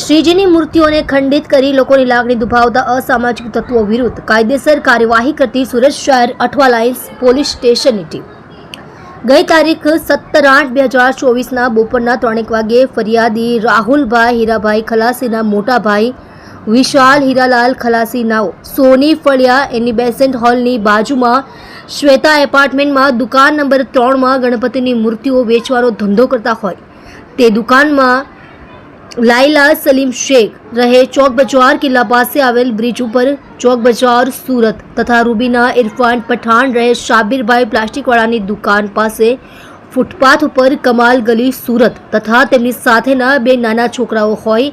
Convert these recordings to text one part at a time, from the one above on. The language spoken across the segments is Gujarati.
શ્રીજીની મૂર્તિઓને ખંડિત કરી લોકોની લાગણી દુભાવતા અસામાજિક તત્વો વિરુદ્ધ કાયદેસર કાર્યવાહી કરતી સુરત શહેર અઠવા લાઇન્સ પોલીસ સ્ટેશનની ટીમ. ગઈ તારીખ સત્તર આઠ બે હજાર ચોવીસના બપોરના ત્રણેક વાગ્યે ફરિયાદી રાહુલભાઈ હીરાભાઈ ખલાસીના મોટા ભાઈ વિશાલ હીરાલાલ ખલાસી નાઓ સોની ફળિયા એની બેસેન્ટ હોલની બાજુમાં શ્વેતા એપાર્ટમેન્ટમાં દુકાન નંબર ત્રણમાં ગણપતિની મૂર્તિઓ વેચવાનો ધંધો કરતા હોય. તે દુકાનમાં લાયલા સલીમ શેખ રહે ચોક બજાર કિલ્લા પાસે આવેલ બ્રિજ ઉપર. ચોક બજાર સુરત તથા રૂબીના ઇરફાન પઠાણ રહે શાબીરભાઈ પ્લાસ્ટિકવાળાની દુકાન પાસે. ફૂટપાથ ઉપર કમાલ ગલી સુરત તથા તેમની સાથેના બે નાના છોકરાઓ હોય.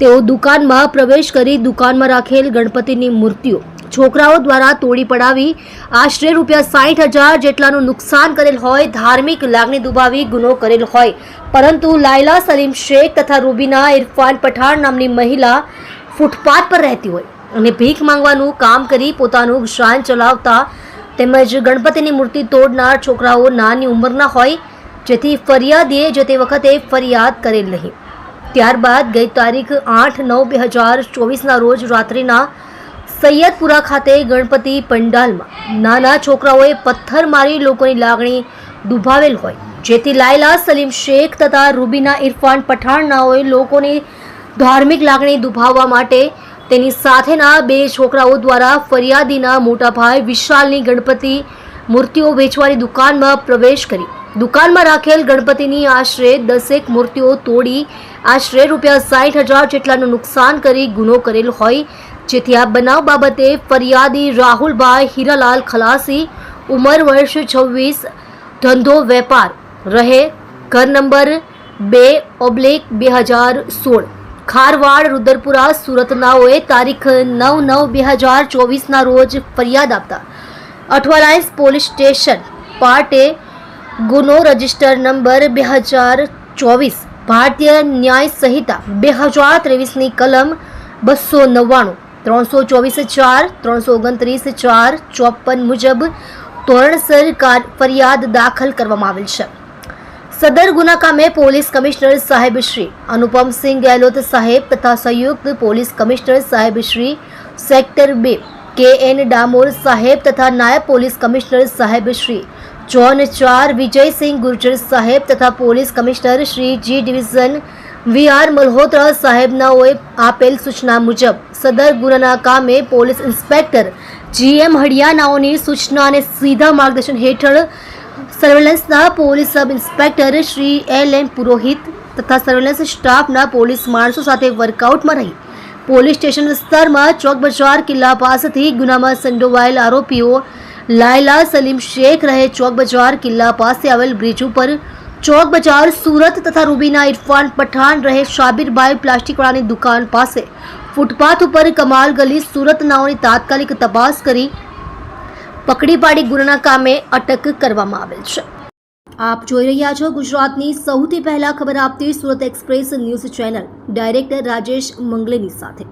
તેઓ દુકાનમાં પ્રવેશ કરી દુકાનમાં રાખેલ ગણપતિની મૂર્તિઓ છોકરાઓ દ્વારા તોડી પડાવી. આશરે રૂપિયા સાઠ હજાર જેટલાનું નુકસાન કરેલ હોય, ધાર્મિક લાગણી દુભાવી ગુનો કરેલ હોય. પરંતુ લાયલા સલીમ શેખ તથા રૂબીના ઇરફાન પઠાણ નામની મહિલા ફૂટપાથ પર રહેતી હોય અને ભીખ માંગવાનું કામ કરી પોતાનું ગુજરાન ચલાવતા તેમજ ગણપતિની મૂર્તિ તોડનાર છોકરાઓ નાની ઉંમરના હોય, જેથી ફરિયાદીએ જે તે વખતે ફરિયાદ કરેલ નહીં. ત્યારબાદ ગઈ તારીખ આઠ નવ બે હજાર ચોવીસના રોજ રાત્રિના સૈયદપુરા ખાતે ગણપતિ પંડાલમાં નાના છોકરાઓએ પથ્થર મારી લોકોની લાગણી દુભાવેલ હોય. જેથી લાયલા, સલીમ શેખ તથા રૂબીના ઇરફાન પઠાણનાઓએ લોકોની ધાર્મિક લાગણી દુભાવવા માટે તેની સાથેના બે છોકરાઓ દ્વારા ફરિયાદીના મોટાભાઈ વિશાલની ગણપતિ મૂર્તિઓ વેચવાની દુકાનમાં પ્રવેશ કરી. દુકાનમાં રાખેલ ગણપતિની આશરે દસેક મૂર્તિઓ તોડી, આશરે રૂપિયા સાઠ હજાર જેટલાનું નુકસાન કરી ગુનો કરેલ હોય જેથી આ બનાવ બાબતે ફરિયાદી રાહુલભાઈ હીરાલાલ ખલાસી, ઉંમર વર્ષ છવ્વીસ, ધંધો વેપાર, રહે, ઘર નંબર બે ઓબ્લિક બે હજાર સોળ. ખારવાડ, રુદરપુરા સુરતનાઓએ તારીખ નવ નવ બે હજાર ચોવીસના રોજ ફરિયાદ આપતા અઠવાલાઇન્સ પોલીસ સ્ટેશન પાર્ટે ગુનો રજિસ્ટર નંબર બે હજાર ચોવીસ, ભારતીય ન્યાય સંહિતા બે હજાર ત્રેવીસની કલમ બસો નવ્વાણું. ત્રણસો ચોવીસ ચાર, ત્રણસો ઓગણત્રીસ ચાર, ચોપન મુજબ ધોરણસર ફરિયાદ દાખલ કરવામાં આવેલ છે. સદર ગુના કામે પોલીસ કમિશનર સાહેબ શ્રી અનુપમસિંહ ગેહલોત સાહેબ તથા સંયુક્ત પોલીસ કમિશનર સાહેબ શ્રી સેક્ટર બે કે એન ડામોર સાહેબ તથા નાયબ પોલીસ કમિશનર સાહેબ શ્રી જોન ચાર, વિજયસિંહ ગુર્જર સાહેબ તથા police commissioner Shri G division V R Malhotra સાહેબનાઓએ આપેલ સૂચના મુજબ, સદર ગુનાના કામે પોલીસ ઇન્સ્પેક્ટર જી એમ હડિયાનાઓની સૂચના અને સીધા માર્ગદર્શન હેઠળ સર્વેલન્સના police sub inspector Shri L M Purohit તથા સર્વેલન્સ સ્ટાફના પોલીસ માણસો સાથે વર્કઆઉટમાં રહી. પોલીસ સ્ટેશન વિસ્તારમાં ચોક બજાર કિલ્લા પાસેથી ગુનામાં સંડોવાયેલ આરોપીઓ લાયલા સલીમ શેખ રહે ચોક બજાર કિલ્લા પાસે આવેલ બ્રિજ ઉપર ચોક બજાર, સુરત તથા રૂબીના ઇરફાન પઠાણ રહે શાબીરભાઈ પ્લાસ્ટિકવાળાની દુકાન પાસે. ફૂટપાથ ઉપર કમાલ ગલી સુરત નાઓની તાત્કાલિક તપાસ કરી પકડી પાડી ગુનાના કામે અટક કરવામાં આવેલ છે. આપ જોઈ રહ્યા છો ગુજરાતની સૌથી પહેલા ખબર આપતી Surat express news channel. Director Rajesh મંગલેની સાથે.